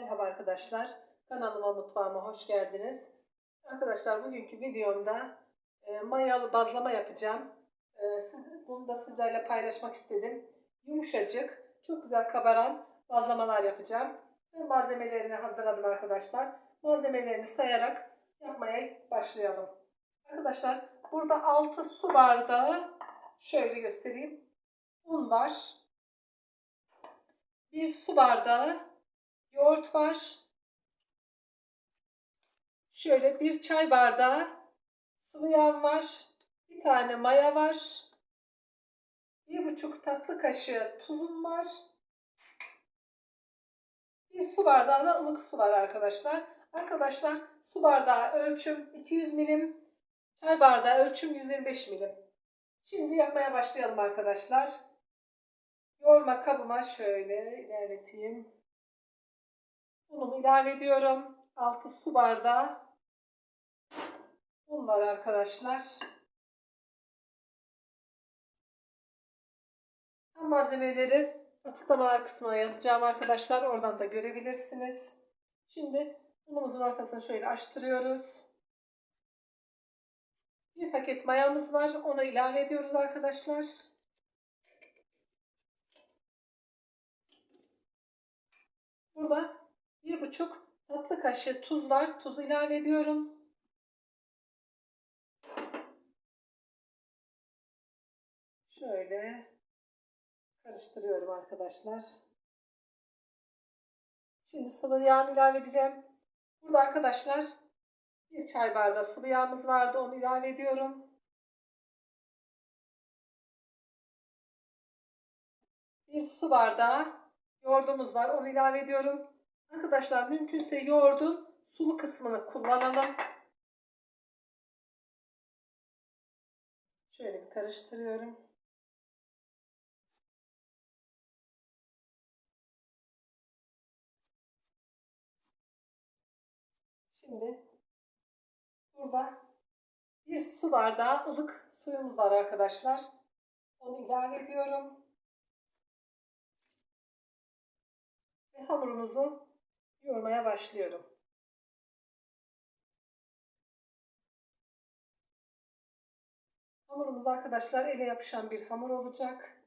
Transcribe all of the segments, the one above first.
Merhaba arkadaşlar. Kanalıma mutfağıma hoş geldiniz. Arkadaşlar bugünkü videomda e, mayalı bazlama yapacağım. E, siz, bunu da sizlerle paylaşmak istedim. Yumuşacık, çok güzel kabaran bazlamalar yapacağım. Ben malzemelerini hazırladım arkadaşlar. Malzemelerini sayarak yapmaya başlayalım. Arkadaşlar burada 6 su bardağı şöyle göstereyim. Un var. Bir su bardağı yoğurt var. Şöyle bir çay bardağı sıvı yağ var. Bir tane maya var. Bir buçuk tatlı kaşığı tuzum var. Bir su bardağı da ılık su var arkadaşlar. Arkadaşlar su bardağı ölçüm 200 milim. Çay bardağı ölçüm 125 milim. Şimdi yapmaya başlayalım arkadaşlar. Yoğurma kabıma şöyle ilerleteyim. Unumu ilave ediyorum. 6 su bardağı un var arkadaşlar. Ben malzemeleri açıklamalar kısmına yazacağım arkadaşlar. Oradan da görebilirsiniz. Şimdi unumuzun ortasını şöyle açtırıyoruz. Bir paket mayamız var. Onu ilave ediyoruz arkadaşlar. Burada bir buçuk tatlı kaşığı tuz var. Tuzu ilave ediyorum. Şöyle karıştırıyorum arkadaşlar. Şimdi sıvı yağını ilave edeceğim. Burada arkadaşlar bir çay bardağı sıvı yağımız vardı. Onu ilave ediyorum. Bir su bardağı yoğurdumuz var. Onu ilave ediyorum. Arkadaşlar mümkünse yoğurdun sulu kısmını kullanalım. Şöyle bir karıştırıyorum. Şimdi burada bir su bardağı ılık suyumuz var arkadaşlar. Onu ilave ediyorum. Ve hamurumuzu yoğurmaya başlıyorum. Hamurumuz arkadaşlar ele yapışan bir hamur olacak.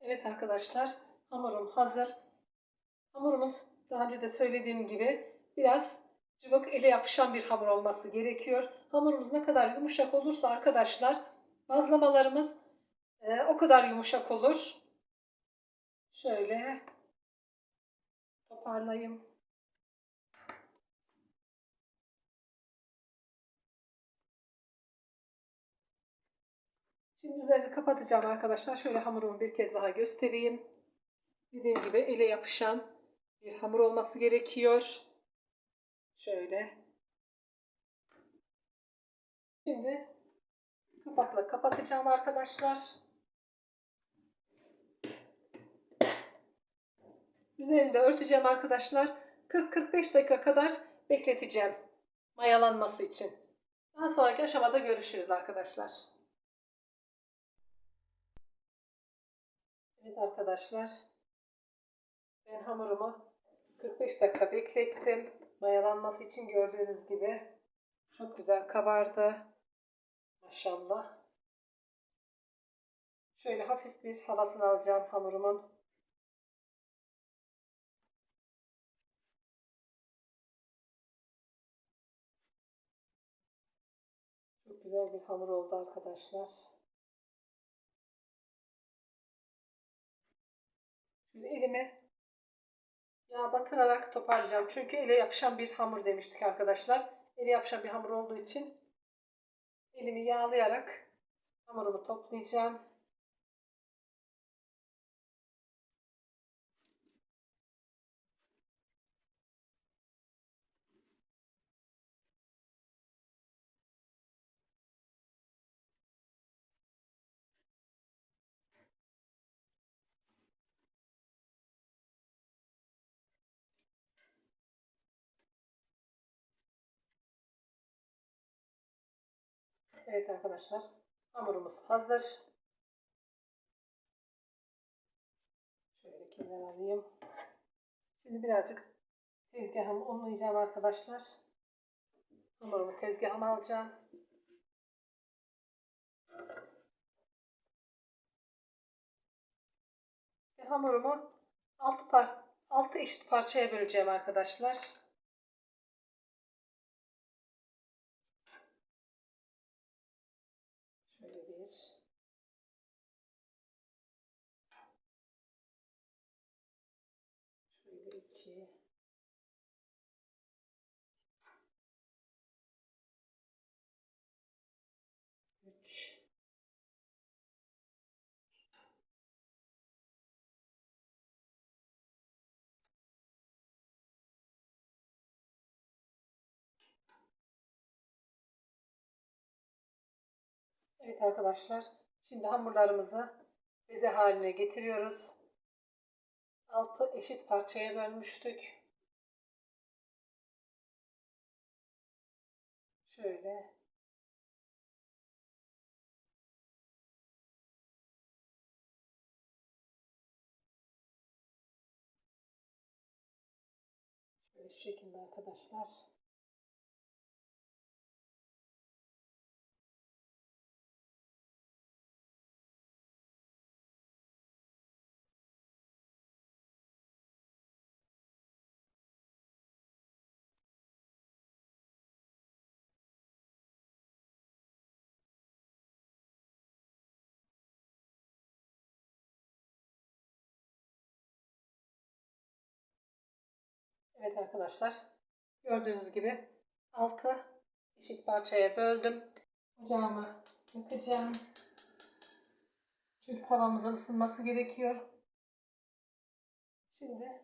Evet arkadaşlar hamurum hazır. Hamurumuz daha önce de söylediğim gibi biraz cıvık ele yapışan bir hamur olması gerekiyor. Hamurumuz ne kadar yumuşak olursa arkadaşlar bazlamalarımız e, o kadar yumuşak olur. Şöyle toparlayayım. Şimdi üzerini kapatacağım arkadaşlar. Şöyle hamurumu bir kez daha göstereyim. Dediğim gibi ele yapışan bir hamur olması gerekiyor. Şöyle. Şimdi kapakla kapatacağım arkadaşlar. Üzerini de örteceğim arkadaşlar. 40-45 dakika kadar bekleteceğim. Mayalanması için. Daha sonraki aşamada görüşürüz arkadaşlar. Evet arkadaşlar. Ben hamurumu 45 dakika beklettim. Mayalanması için gördüğünüz gibi çok güzel kabardı. Maşallah. Şöyle hafif bir havasını alacağım hamurumun. Çok güzel bir hamur oldu arkadaşlar. Şimdi elime yağ batırarak toparlayacağım. Çünkü ele yapışan bir hamur demiştik arkadaşlar. Ele yapışan bir hamur olduğu için elimi yağlayarak hamurumu toplayacağım. Evet arkadaşlar. Hamurumuz hazır. Şöyle kenara alayım. Şimdi birazcık tezgahımı unlayacağım arkadaşlar. Hamurumu tezgahıma alacağım. Ve hamurumu 6 par 6 eşit parçaya böleceğim arkadaşlar. İki. Üç. Evet arkadaşlar. Şimdi hamurlarımızı beze haline getiriyoruz. 6 eşit parçaya bölmüştük. Şöyle. Şöyle şu şekilde arkadaşlar. Evet arkadaşlar. Gördüğünüz gibi 6 eşit parçaya böldüm. Ocağımı yakacağım. Çünkü tavamızın ısınması gerekiyor. Şimdi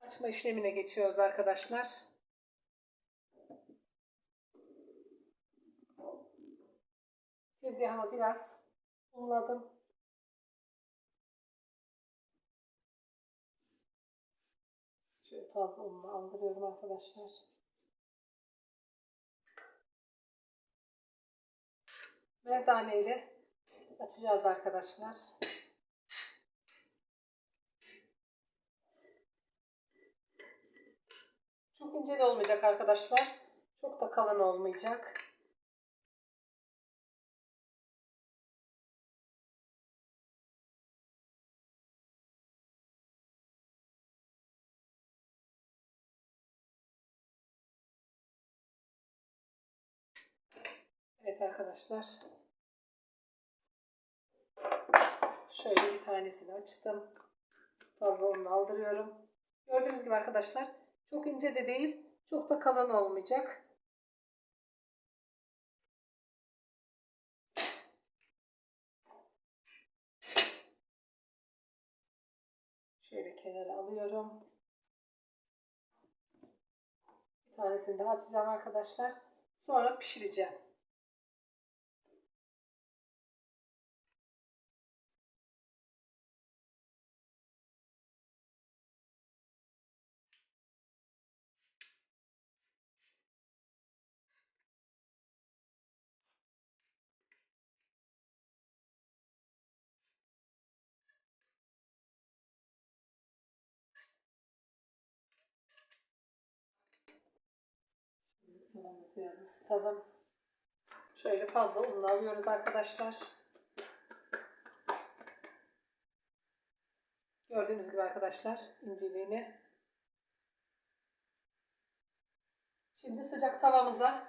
açma işlemine geçiyoruz arkadaşlar. Tezgahıma biraz unladım. Fazla unla aldırıyorum arkadaşlar. Merdane ile açacağız arkadaşlar. Çok ince de olmayacak arkadaşlar. Çok da kalın olmayacak. Evet arkadaşlar. Şöyle bir tanesini açtım. Fazla onu aldırıyorum. Gördüğünüz gibi arkadaşlar çok ince de değil, çok da kalın olmayacak. Şöyle kenara alıyorum. Bir tanesini daha açacağım arkadaşlar. Sonra pişireceğim. Tavamızı biraz ısıtalım. Şöyle fazla unla alıyoruz arkadaşlar. Gördüğünüz gibi arkadaşlar inceliğini. Şimdi sıcak tavamıza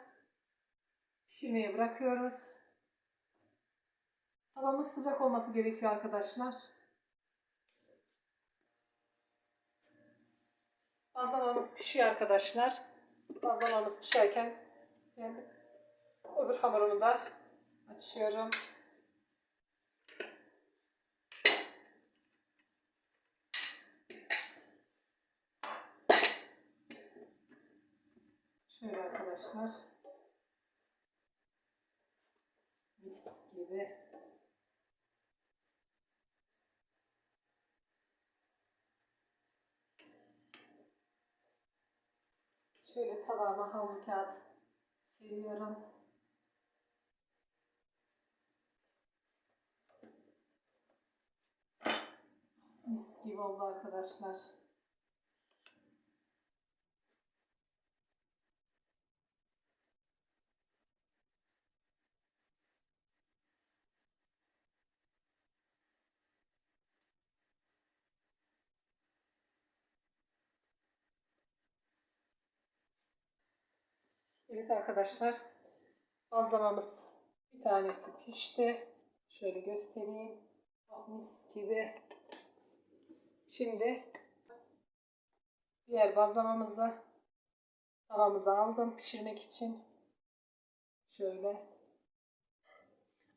pişirmeye bırakıyoruz. Tavamız sıcak olması gerekiyor arkadaşlar. Bazlamamız pişiyor arkadaşlar. Bazlamamız pişerken yani öbür hamurumu da açıyorum. Şöyle arkadaşlar. Şöyle tavama havlu kağıt seriyorum. Mis gibi oldu arkadaşlar. Evet arkadaşlar. Bazlamamız bir tanesi pişti. Şöyle göstereyim. Oh, mis gibi. Şimdi diğer bazlamamızı tavamıza aldım pişirmek için. Şöyle.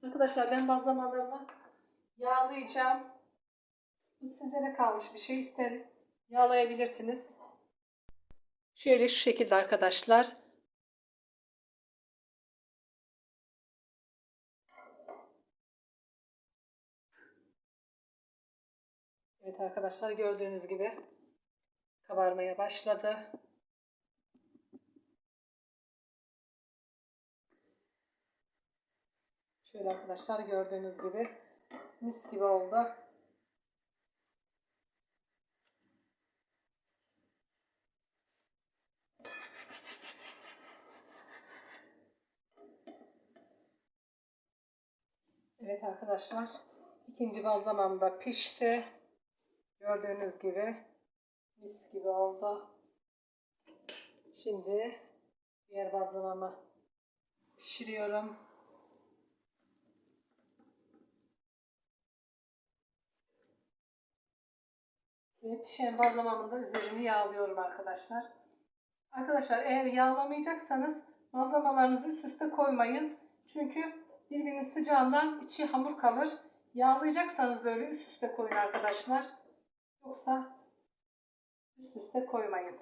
Arkadaşlar ben bazlamalarımı yağlayacağım. Sizlere kalmış bir şey. İster yağlayabilirsiniz. Şöyle şu şekilde arkadaşlar. Evet arkadaşlar gördüğünüz gibi kabarmaya başladı. Şöyle arkadaşlar gördüğünüz gibi mis gibi oldu. Evet arkadaşlar ikinci bazlamam da pişti. Gördüğünüz gibi mis gibi oldu. Şimdi diğer bazlamamı pişiriyorum. Ve pişen bazlamamın da üzerini yağlıyorum arkadaşlar. Arkadaşlar eğer yağlamayacaksanız bazlamalarınızı üst üste koymayın. Çünkü birbirinin sıcağından içi hamur kalır. Yağlayacaksanız böyle üst üste koyun arkadaşlar. Yoksa üst üste koymayın.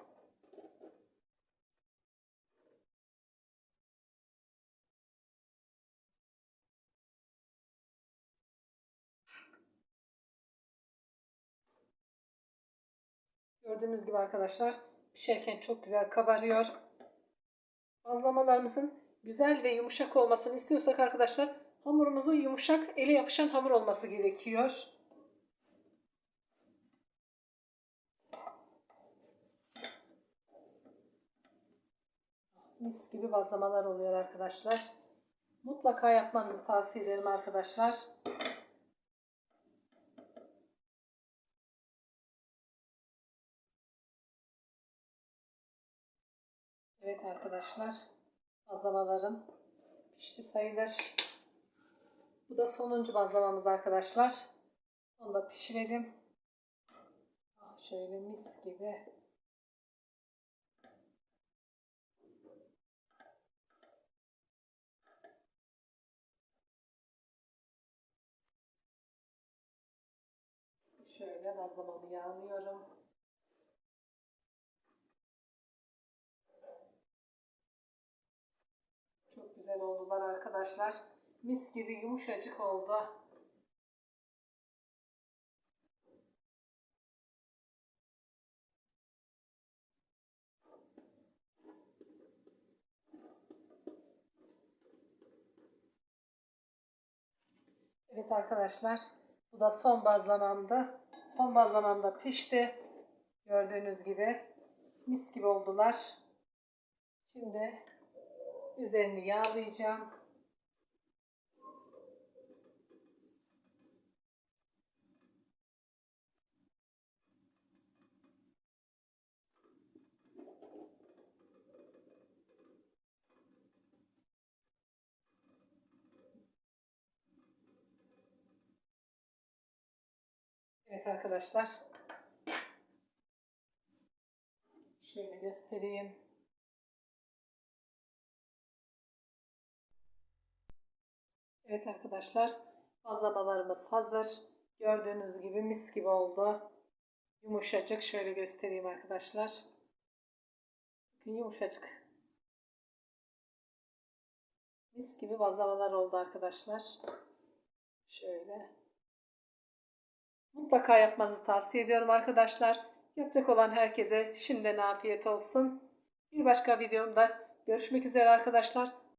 Gördüğünüz gibi arkadaşlar pişerken çok güzel kabarıyor. Bazlamalarımızın güzel ve yumuşak olmasını istiyorsak arkadaşlar hamurumuzun yumuşak ele yapışan hamur olması gerekiyor. Mis gibi bazlamalar oluyor arkadaşlar. Mutlaka yapmanızı tavsiye ederim arkadaşlar. Evet arkadaşlar. Bazlamalarım pişti sayılır. Bu da sonuncu bazlamamız arkadaşlar. Onu da pişirelim. Ah, Şöyle mis gibi. Şöyle bazlamamı yağlıyorum. Çok güzel oldular arkadaşlar. Mis gibi yumuşacık oldu. Evet arkadaşlar. Bu da son bazlamamdı. Son bazlamam da pişti. Gördüğünüz gibi. Mis gibi oldular. Şimdi üzerini yağlayacağım. Evet arkadaşlar. Şöyle göstereyim. Evet arkadaşlar. Bazlamalarımız hazır. Gördüğünüz gibi mis gibi oldu. Yumuşacık. Şöyle göstereyim arkadaşlar. Bakın yumuşacık. Mis gibi bazlamalar oldu arkadaşlar. Şöyle. Mutlaka yapmanızı tavsiye ediyorum arkadaşlar. Yapacak olan herkese şimdiden afiyet olsun. Bir başka videomda görüşmek üzere arkadaşlar.